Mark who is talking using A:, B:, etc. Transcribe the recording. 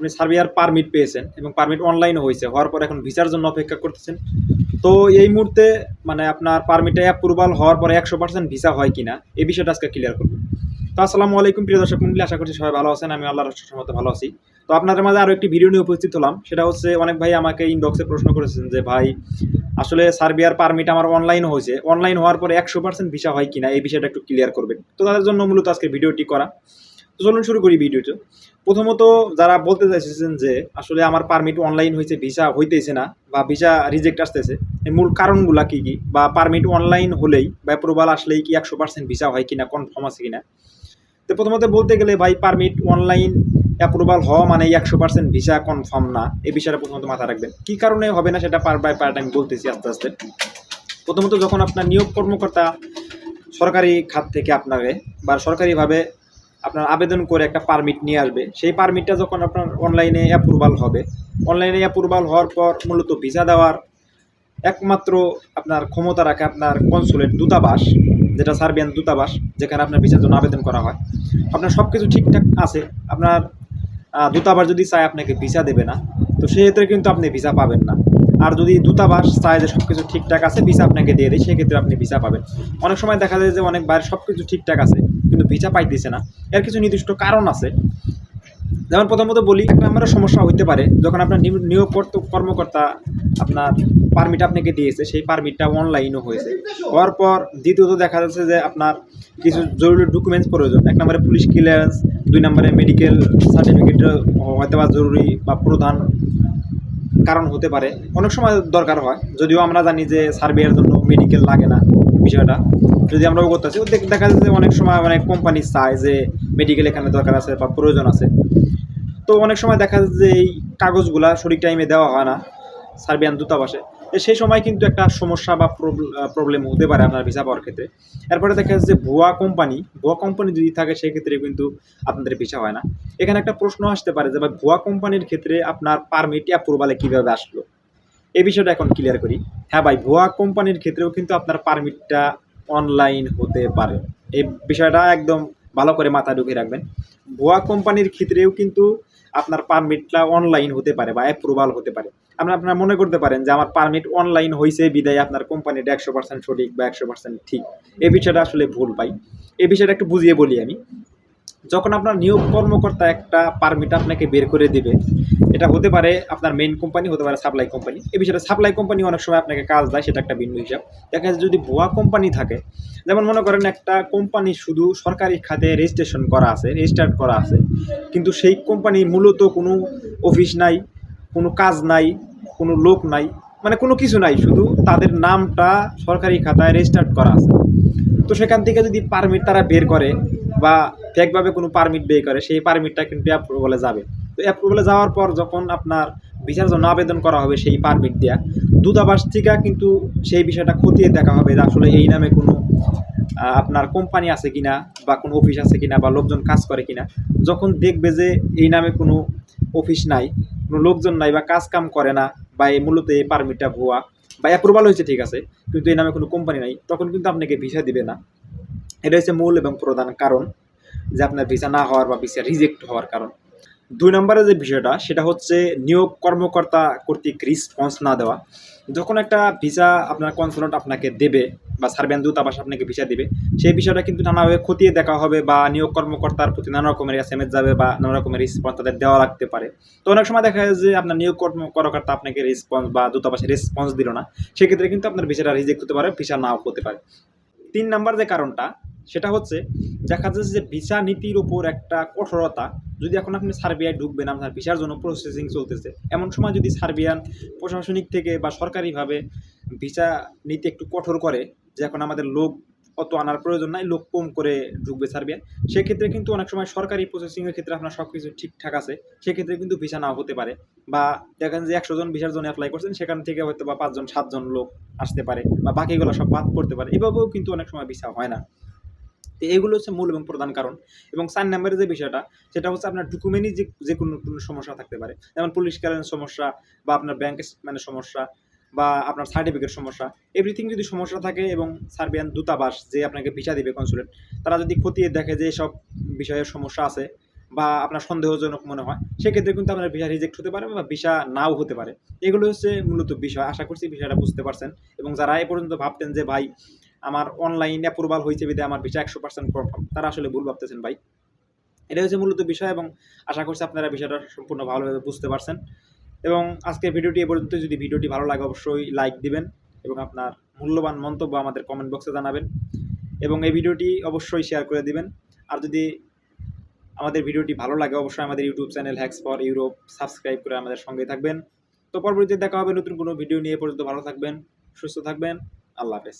A: আপনি সার্বিয়ার পারমিট পেয়েছেন এবং পারমিট অনলাইনও হয়েছে, হওয়ার পর এখন ভিসার জন্য অপেক্ষা করতেছেন। তো এই মুহূর্তে মানে আপনার পারমিটে অ্যাপ্রুভাল হওয়ার পরে একশো পার্সেন্ট ভিসা হয় কিনা, এই বিষয়টা আজকে ক্লিয়ার করব। তো আসসালামু আলাইকুম, প্রিয় দর্শক মন্ডলী, আশা করছি সবাই ভালো আছেন, আমি আল্লাহর মতো ভালো আছি। তো আপনাদের মাঝে আরও একটি ভিডিও নিয়ে উপস্থিত হলাম, সেটা হচ্ছে অনেক ভাই আমাকে ইনবক্সে প্রশ্ন করেছেন যে, ভাই, আসলে সার্বিয়ার পারমিট আমার অনলাইন হয়েছে অনলাইন হওয়ার পরে একশো পার্সেন্ট ভিসা হয় কিনা, এই বিষয়টা একটু ক্লিয়ার করবেন। তো তাদের জন্য মূলত আজকে ভিডিওটি করা। তো চলুন শুরু করি ভিডিওটা। প্রথমত যারা বলতে চাইছেন যে আসলে আমার পারমিট অনলাইন হয়েছে ভিসা হইতেছে না বা ভিসা রিজেক্ট আসতেছে এই মূল কারণগুলা কী কী? বা পারমিট অনলাইন হলেই বা অ্যাপ্রুভাল আসলেই কি একশো পার্সেন্ট ভিসা হয় কিনা কনফার্ম আছে কিনা? তো প্রথমত বলতে গেলে ভাই পারমিট অনলাইন অ্যাপ্রুভাল হওয়া মানে একশো পার্সেন্ট ভিসা কনফার্ম না এই বিষয়টা প্রথমত মাথা রাখবেন। কী কারণে হবে না সেটা পার বাই পার্ট আমি বলতেছি আস্তে আস্তে। প্রথমত যখন আপনার নিয়োগ কর্মকর্তা সরকারি খাত থেকে আপনাকে বা সরকারিভাবে আপনার আবেদন করে একটা পারমিট নিয়ে আসবে। সেই পারমিটটা যখন আপনার অনলাইনে অ্যাপ্রুভাল হবে অনলাইনে অ্যাপ্রুভাল হওয়ার পর মূলত ভিসা দেওয়ার একমাত্র আপনার ক্ষমতা রাখে আপনার কনসুলেট দূতাবাস, যেটা সার্বিয়ান দূতাবাস, যেখানে আপনার ভিসার জন্য আবেদন করা হয়। আপনার সব কিছু ঠিকঠাক আছে। আপনার দূতাবাস যদি চায় আপনাকে ভিসা দেবে না তো সেক্ষেত্রে কিন্তু আপনি ভিসা পাবেন না। আর যদি দূতাবাস চায় যে সব কিছু ঠিকঠাক আছে ভিসা আপনাকে দিয়ে দেয়, সেক্ষেত্রে আপনি ভিসা পাবেন। অনেক সময় দেখা যায় যে অনেক বাইরে সব কিছু ঠিকঠাক আছে, কিন্তু ভিসা পাইতেছে না। এর কিছু নির্দিষ্ট কারণ আছে। যেমন প্রথমত বলি এক নম্বরের সমস্যা হইতে পারে, যখন আপনার নিয়োগ কর্ত- কর্মকর্তা আপনার পারমিট আপনাকে দিয়েছে, সেই পারমিটটা অনলাইনও হয়েছে। হওয়ার পর দ্বিতীয়ত দেখা যাচ্ছে যে আপনার কিছু জরুরি ডকুমেন্টস প্রয়োজন। এক নম্বরে পুলিশ ক্লিয়ারেন্স দুই নম্বরে মেডিকেল সার্টিফিকেট হয়তো বা জরুরি বা প্রধান কারণ হতে পারে। অনেক সময় দরকার হয়। যদিও আমরা জানি যে সার্ভের জন্য মেডিকেল লাগে না বিষয়টা। যদি আমরা অবগত আছি দেখ- যাচ্ছে অনেক সময় অনেক কোম্পানি চায় যে মেডিকেল এখানে দরকার আছে বা প্রয়োজন আছে। তো অনেক সময় দেখা যাচ্ছে যে এই কাগজগুলা সঠিক টাইমে দেওয়া হয় না। সার্বিয়ান দূতাবাসে। সেই সময় কিন্তু একটা সমস্যা বা প্রবলেম হতে পারে আপনার ভিসা পাওয়ার ক্ষেত্রে। এরপরে দেখা যাচ্ছে যে ভুয়া কোম্পানি ভুয়া কোম্পানি যদি থাকে, সেক্ষেত্রে কিন্তু আপনাদের ভিসা হয় না। এখানে একটা প্রশ্ন আসতে পারে যে, ভাই, ভুয়া কোম্পানির ক্ষেত্রে আপনার পারমিট অ্যাপ্রুভালে কীভাবে আসলো? এই বিষয়টা এখন ক্লিয়ার করি। হ্যাঁ ভাই, ভুয়া কোম্পানির ক্ষেত্রেও কিন্তু আপনার পারমিটটা অনলাইন হতে পারে। এই বিষয়টা একদম ভালো করে মাথা ঢুকিয়ে রাখবেন। ভুয়া কোম্পানির ক্ষেত্রেও কিন্তু আপনার পারমিটটা অনলাইন হতে পারে বা অ্যাপ্রুভাল হতে পারে। আপনার আপনারা মনে করতে পারেন যে আমার পারমিট অনলাইন হয়েছে বিদায় আপনার কোম্পানিটা একশো পার্সেন্ট সঠিক বা একশো পার্সেন্ট ঠিক। এই বিষয়টা আসলে ভুল পাই এই বিষয়টা একটু বুঝিয়ে বলি আমি। যখন আপনার নিয়োগ কর্মকর্তা একটা পারমিট আপনাকে বের করে দিবে, এটা হতে পারে আপনার মেইন কোম্পানি হতে পারে সাপ্লাই কোম্পানি এই বিষয়টা সাপ্লাই কোম্পানি অনেক সময় আপনাকে কাজ দেয়, সেটা একটা ভিন্ন হিসাব। দেখা যাচ্ছে যদি ভুয়া কোম্পানি থাকে, যেমন মনে করেন একটা কোম্পানি শুধু সরকারি খাতে রেজিস্ট্রেশন করা আছে রেজিস্টার্ড করা আছে, কিন্তু সেই কোম্পানি মূলত কোনো অফিস নাই, কোনো কাজ নাই কোনো লোক নাই মানে কোনো কিছু নাই, শুধু তাদের নামটা সরকারি খাতায় রেজিস্টার্ড করা আছে। তো সেখান থেকে যদি পারমিট তারা বের করে বা ফেকভাবে কোনো পারমিট বের করে, সেই পারমিটটা কিন্তু অ্যাপ্রুভালে যাবে। তো অ্যাপ্রুভালে যাওয়ার পর যখন আপনার ভিসার জন্য আবেদন করা হবে সেই পারমিট দেওয়া দূতাবাস থেকে কিন্তু সেই বিষয়টা খতিয়ে দেখা হবে যে আসলে এই নামে কোনো আপনার কোম্পানি আছে কিনা বা কোনো অফিস আছে কিনা বা লোকজন কাজ করে কিনা। যখন দেখবে যে এই নামে কোনো অফিস নাই, কোনো লোকজন নাই বা কাজ কাম করে না বা এই মূলত এই পারমিটটা ভুয়া বা অ্যাপ্রুভাল হয়েছে, ঠিক আছে, কিন্তু এই নামে কোনো কোম্পানি নাই, তখন কিন্তু আপনাকে ভিসা দিবে না। এটা হচ্ছে মূল এবং প্রধান কারণ যে আপনার ভিসা না হওয়ার বা ভিসা রিজেক্ট হওয়ার কারণ। দুই নম্বরে যে বিষয়টা, সেটা হচ্ছে নিয়োগ কর্মকর্তা কর্তৃক রেসপন্স না দেওয়া। যখন একটা ভিসা আপনার কনসুলেট আপনাকে দেবে বা সার্বিয়ান দূতাবাস আপনাকে ভিসা দেবে, সেই বিষয়টা কিন্তু নানাভাবে খতিয়ে দেখা হবে বা নিয়োগ কর্মকর্তার প্রতি নানা রকমের এস যাবে বা নানা রকমের রেসপন্স তাদের দেওয়া লাগতে পারে। তো অনেক সময় দেখা যায় যে আপনার নিয়োগ কর্ম- কর্মকর্তা আপনাকে রেসপন্স বা দূতাবাসে রেসপন্স দিল না, সেক্ষেত্রে কিন্তু আপনার ভিসাটা রিজেক্ট হতে পারে ভিসা নাও হতে পারে। তিন নাম্বার যে কারণটা সেটা হচ্ছে, দেখা যাচ্ছে যে ভিসা নীতির উপর একটা কঠোরতা, যদি এখন আপনি সার্বিয়ায় ঢুকবেন, আপনার ভিসার জন্য প্রসেসিং চলতেছে, এমন সময় যদি সার্বিয়ান প্রশাসনিক থেকে বা সরকারিভাবে ভিসা নীতি একটু কঠোর করে, যে এখন আমাদের লোক অত আনার প্রয়োজন নাই, লোক কম করে ঢুকবে সার্বিয়া সেক্ষেত্রে কিন্তু অনেক সময় সরকারি প্রসেসিংয়ের ক্ষেত্রে আপনার সব কিছু ঠিকঠাক আছে, সেক্ষেত্রে কিন্তু ভিসা নাও হতে পারে, বা দেখেন যে একশো জন ভিসার জন্য অ্যাপ্লাই করছেন, সেখান থেকে হয়তো বা পাঁচজন, সাতজন লোক আসতে পারে, বা বাকিগুলো সব বাদ পড়তে পারে, এভাবেও কিন্তু অনেক সময় ভিসা হয় না। তো এগুলো হচ্ছে মূল এবং প্রধান কারণ। এবং চার নম্বরের যে বিষয়টা, সেটা হচ্ছে আপনার ডকুমেন্টই যে যে কোনো কোনো সমস্যা থাকতে পারে। যেমন পুলিশ ক্লিয়ারেন্স সমস্যা বা আপনার ব্যাংক মানে সমস্যা বা আপনার সার্টিফিকেট সমস্যা এভরিথিং যদি সমস্যা থাকে এবং সার্বিয়ান দূতাবাস যে আপনাকে ভিসা দিবে কনসুলেট তারা যদি খতিয়ে দেখে যে সব বিষয়ের সমস্যা আছে বা আপনার সন্দেহজনক মনে হয়, সেক্ষেত্রে কিন্তু আপনার ভিসা রিজেক্ট হতে পারে বা ভিসা নাও হতে পারে। এগুলো হচ্ছে মূলত বিষয়। আশা করছি বিষয়টা বুঝতে পারছেন এবং যারা এ পর্যন্ত ভাবতেন যে, ভাই আমার অনলাইন অ্যাপ্রুভাল হয়েছে বিদে আমার ভিসা একশো পার্সেন্ট কনফার্ম তারা আসলে ভুল ভাবতেছেন ভাই। এটা হচ্ছে মূলত বিষয় এবং আশা করছি আপনারা বিষয়টা সম্পূর্ণ ভালোভাবে বুঝতে পারছেন। এবং আজকের ভিডিওটি এ পর্যন্ত যদি ভিডিওটি ভালো লাগে অবশ্যই লাইক দিবেন এবং আপনার মূল্যবান মন্তব্য আমাদের কমেন্ট বক্সে জানাবেন। এবং এই ভিডিওটি অবশ্যই শেয়ার করে দিবেন। আর যদি আমাদের ভিডিওটি ভালো লাগে অবশ্যই আমাদের YouTube channel hacks for Europe subscribe করে আমাদের সঙ্গে থাকবেন। তো পরবর্তীতে দেখা হবে নতুন কোনো ভিডিও নিয়ে। পর্যন্ত ভালো থাকবেন, সুস্থ থাকবেন, আল্লাহ হাফেজ।